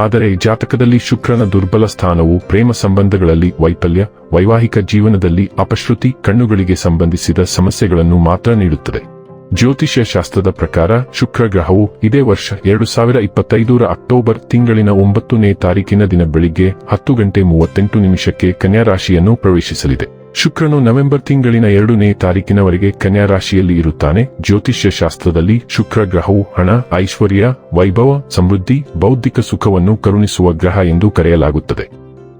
ಆದರೆ ಜಾತಕದಲ್ಲಿ ಶುಕ್ರನ ದುರ್ಬಲ ಸ್ಥಾನವು ಪ್ರೇಮ ಸಂಬಂಧಗಳಲ್ಲಿ ವೈಫಲ್ಯ, ವೈವಾಹಿಕ ಜೀವನದಲ್ಲಿ ಅಪಶ್ರುತಿ, ಕಣ್ಣುಗಳಿಗೆ ಸಂಬಂಧಿಸಿದ ಸಮಸ್ಯೆಗಳನ್ನು ಮಾತ್ರ ನೀಡುತ್ತದೆ. ಜ್ಯೋತಿಷ್ಯ ಶಾಸ್ತ್ರದ ಪ್ರಕಾರ ಶುಕ್ರ ಗ್ರಹವು ಇದೇ ವರ್ಷ ಎರಡು ಸಾವಿರ ಇಪ್ಪತ್ತೈದರ ಅಕ್ಟೋಬರ್ ತಿಂಗಳಿನ ಒಂಬತ್ತನೇ ತಾರೀಕಿನ ದಿನ ಬೆಳಿಗ್ಗೆ ಹತ್ತು ಗಂಟೆ ಮೂವತ್ತೆಂಟು ನಿಮಿಷಕ್ಕೆ ಕನ್ಯಾರಾಶಿಯನ್ನು ಪ್ರವೇಶಿಸಲಿದೆ. ಶುಕ್ರನು ನವೆಂಬರ್ ತಿಂಗಳಿನ ಎರಡನೇ ತಾರೀಕಿನವರೆಗೆ ಕನ್ಯಾ ರಾಶಿಯಲ್ಲಿ ಇರುತ್ತಾನೆ. ಜ್ಯೋತಿಷ್ಯ ಶಾಸ್ತ್ರದಲ್ಲಿ ಶುಕ್ರ ಗ್ರಹವು ಹಣ, ಐಶ್ವರ್ಯ, ವೈಭವ, ಸಮೃದ್ಧಿ, ಬೌದ್ಧಿಕ ಸುಖವನ್ನು ಕರುಣಿಸುವ ಗ್ರಹ ಎಂದು ಕರೆಯಲಾಗುತ್ತದೆ.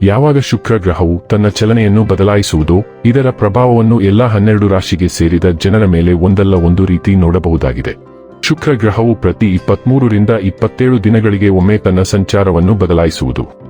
ಯಾವಾಗ ಶುಕ್ರ ಗ್ರಹವು ತನ್ನ ಚಲನೆಯನ್ನು ಬದಲಾಯಿಸುವುದೋ, ಇದರ ಪ್ರಭಾವವನ್ನು ಎಲ್ಲಾ ಹನ್ನೆರಡು ರಾಶಿಗೆ ಸೇರಿದ ಜನರ ಮೇಲೆ ಒಂದಲ್ಲ ಒಂದು ರೀತಿ ನೋಡಬಹುದಾಗಿದೆ. ಶುಕ್ರ ಗ್ರಹವು ಪ್ರತಿ ಇಪ್ಪತ್ಮೂರರಿಂದ ಇಪ್ಪತ್ತೇಳು ದಿನಗಳಿಗೆ ಒಮ್ಮೆ ತನ್ನ ಸಂಚಾರವನ್ನು ಬದಲಾಯಿಸುವುದು.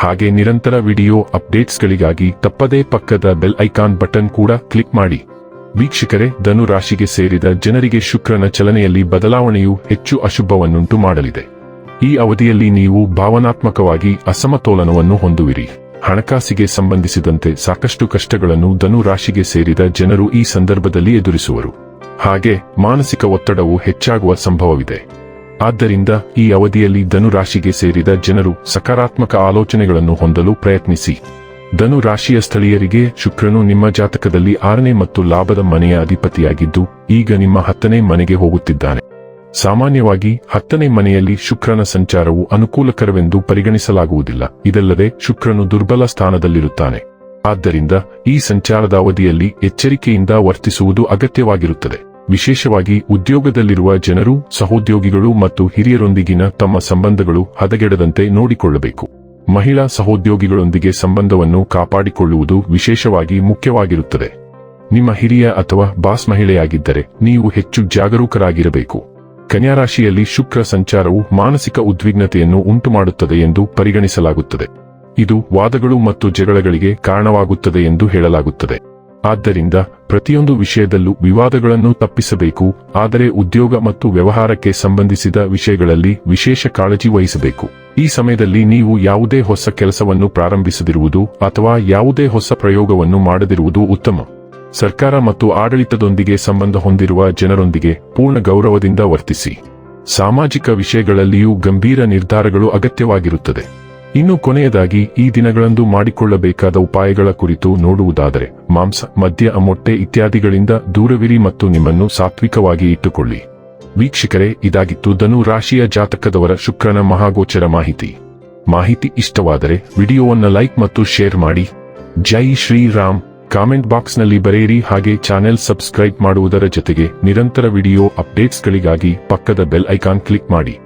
ಹಾಗೆ ನಿರಂತರ ವಿಡಿಯೋ ಅಪ್ಡೇಟ್ಸ್ಗಳಿಗಾಗಿ ತಪ್ಪದೇ ಪಕ್ಕದ ಬೆಲ್ ಐಕಾನ್ ಬಟನ್ ಕೂಡ ಕ್ಲಿಕ್ ಮಾಡಿ. ವೀಕ್ಷಕರೇ, ಧನು ರಾಶಿಗೆ ಸೇರಿದ ಜನರಿಗೆ ಶುಕ್ರನ ಚಲನೆಯಲ್ಲಿ ಬದಲಾವಣೆಯು ಹೆಚ್ಚು ಅಶುಭವನ್ನುಂಟು ಮಾಡಲಿದೆ. ಈ ಅವಧಿಯಲ್ಲಿ ನೀವು ಭಾವನಾತ್ಮಕವಾಗಿ ಅಸಮತೋಲನವನ್ನು ಹೊಂದುವಿರಿ. ಹಣಕಾಸಿಗೆ ಸಂಬಂಧಿಸಿದಂತೆ ಸಾಕಷ್ಟು ಕಷ್ಟಗಳನ್ನು ಧನು ರಾಶಿಗೆ ಸೇರಿದ ಜನರು ಈ ಸಂದರ್ಭದಲ್ಲಿ ಎದುರಿಸುವರು. ಹಾಗೆ ಮಾನಸಿಕ ಒತ್ತಡವು ಹೆಚ್ಚಾಗುವ ಸಂಭವವಿದೆ. ಆದ್ದರಿಂದ ಈ ಅವಧಿಯಲ್ಲಿ ಧನು ರಾಶಿಗೆ ಸೇರಿದ ಜನರು ಸಕಾರಾತ್ಮಕ ಆಲೋಚನೆಗಳನ್ನು ಹೊಂದಲು ಪ್ರಯತ್ನಿಸಿ. ಧನು ರಾಶಿಯ ಸ್ಥಳೀಯರಿಗೆ ಶುಕ್ರನು ನಿಮ್ಮ ಜಾತಕದಲ್ಲಿ ಆರನೇ ಮತ್ತು ಲಾಭದ ಮನೆಯ ಅಧಿಪತಿಯಾಗಿದ್ದು, ಈಗ ನಿಮ್ಮ ಹತ್ತನೇ ಮನೆಗೆ ಹೋಗುತ್ತಿದ್ದಾನೆ. ಸಾಮಾನ್ಯವಾಗಿ ಹತ್ತನೇ ಮನೆಯಲ್ಲಿ ಶುಕ್ರನ ಸಂಚಾರವು ಅನುಕೂಲಕರವೆಂದು ಪರಿಗಣಿಸಲಾಗುವುದಿಲ್ಲ. ಇದಲ್ಲದೆ ಶುಕ್ರನು ದುರ್ಬಲ ಸ್ಥಾನದಲ್ಲಿರುತ್ತಾನೆ. ಆದ್ದರಿಂದ ಈ ಸಂಚಾರದ ಅವಧಿಯಲ್ಲಿ ಎಚ್ಚರಿಕೆಯಿಂದ ವರ್ತಿಸುವುದು ಅಗತ್ಯವಾಗಿರುತ್ತದೆ. ವಿಶೇಷವಾಗಿ ಉದ್ಯೋಗದಲ್ಲಿರುವ ಜನರು, ಸಹೋದ್ಯೋಗಿಗಳು ಮತ್ತು ಹಿರಿಯರೊಂದಿಗಿನ ತಮ್ಮ ಸಂಬಂಧಗಳು ಹದಗೆಡದಂತೆ ನೋಡಿಕೊಳ್ಳಬೇಕು. ಮಹಿಳಾ ಸಹೋದ್ಯೋಗಿಗಳೊಂದಿಗೆ ಸಂಬಂಧವನ್ನು ಕಾಪಾಡಿಕೊಳ್ಳುವುದು ವಿಶೇಷವಾಗಿ ಮುಖ್ಯವಾಗಿರುತ್ತದೆ. ನಿಮ್ಮ ಹಿರಿಯ ಅಥವಾ ಬಾಸ್ ಮಹಿಳೆಯಾಗಿದ್ದರೆ ನೀವು ಹೆಚ್ಚು ಜಾಗರೂಕರಾಗಿರಬೇಕು. ಕನ್ಯಾರಾಶಿಯಲ್ಲಿ ಶುಕ್ರ ಸಂಚಾರವು ಮಾನಸಿಕ ಉದ್ವಿಗ್ನತೆಯನ್ನು ಉಂಟುಮಾಡುತ್ತದೆ ಎಂದು ಪರಿಗಣಿಸಲಾಗುತ್ತದೆ. ಇದು ವಾದಗಳು ಮತ್ತು ಜಗಳಗಳಿಗೆ ಕಾರಣವಾಗುತ್ತದೆ ಎಂದು ಹೇಳಲಾಗುತ್ತದೆ. ಆದ್ದರಿಂದ ಪ್ರತಿಯೊಂದು ವಿಷಯದಲ್ಲೂ ವಿವಾದಗಳನ್ನು ತಪ್ಪಿಸಬೇಕು, ಆದರೆ ಉದ್ಯೋಗ ಮತ್ತು ವ್ಯವಹಾರಕ್ಕೆ ಸಂಬಂಧಿಸಿದ ವಿಷಯಗಳಲ್ಲಿ ವಿಶೇಷ ಕಾಳಜಿ ವಹಿಸಬೇಕು. ಈ ಸಮಯದಲ್ಲಿ ನೀವು ಯಾವುದೇ ಹೊಸ ಕೆಲಸವನ್ನು ಪ್ರಾರಂಭಿಸದಿರುವುದು ಅಥವಾ ಯಾವುದೇ ಹೊಸ ಪ್ರಯೋಗವನ್ನು ಮಾಡದಿರುವುದು ಉತ್ತಮ. ಸರ್ಕಾರ ಮತ್ತು ಆಡಳಿತದೊಂದಿಗೆ ಸಂಬಂಧ ಹೊಂದಿರುವ ಜನರೊಂದಿಗೆ ಪೂರ್ಣ ಗೌರವದಿಂದ ವರ್ತಿಸಿ. ಸಾಮಾಜಿಕ ವಿಷಯಗಳಲ್ಲಿಯೂ ಗಂಭೀರ ನಿರ್ಧಾರಗಳು ಅಗತ್ಯವಾಗಿರುತ್ತದೆ. ಇನ್ನು ಕೊನೆಯದಾಗಿ ಈ ದಿನಗಳಂದು ಮಾಡಿಕೊಳ್ಳಬೇಕಾದ ಉಪಾಯಗಳ ಕುರಿತು ನೋಡುವುದಾದರೆ ಮಾಂಸ, ಮದ್ಯ, ಮೊಟ್ಟೆ ಇತ್ಯಾದಿಗಳಿಂದ ದೂರವಿರಿ ಮತ್ತು ನಿಮ್ಮನ್ನು ಸಾತ್ವಿಕವಾಗಿ ಇಟ್ಟುಕೊಳ್ಳಿ. ವೀಕ್ಷಕರೇ, ಇದಾಗಿತ್ತು ಧನು ರಾಶಿಯ ಜಾತಕದವರ ಶುಕ್ರನ ಮಹಾಗೋಚರ ಮಾಹಿತಿ. ಮಾಹಿತಿ ಇಷ್ಟವಾದರೆ ವಿಡಿಯೋವನ್ನು ಲೈಕ್ ಮತ್ತು ಶೇರ್ ಮಾಡಿ. ಜೈ ಶ್ರೀರಾಮ್. ಕಾಮೆಂಟ್ ಬಾಕ್ಸ್ನಲ್ಲಿ ಬರೆಯಿರಿ ಹಾಗೆ ಚಾನೆಲ್ ಸಬ್ಸ್ಕ್ರೈಬ್ ಮಾಡುವುದರ ಜೊತೆಗೆ ನಿರಂತರ ವಿಡಿಯೋ ಅಪ್ಡೇಟ್ಸ್ಗಳಿಗಾಗಿ ಪಕ್ಕದ ಬೆಲ್ ಐಕಾನ್ ಕ್ಲಿಕ್ ಮಾಡಿ.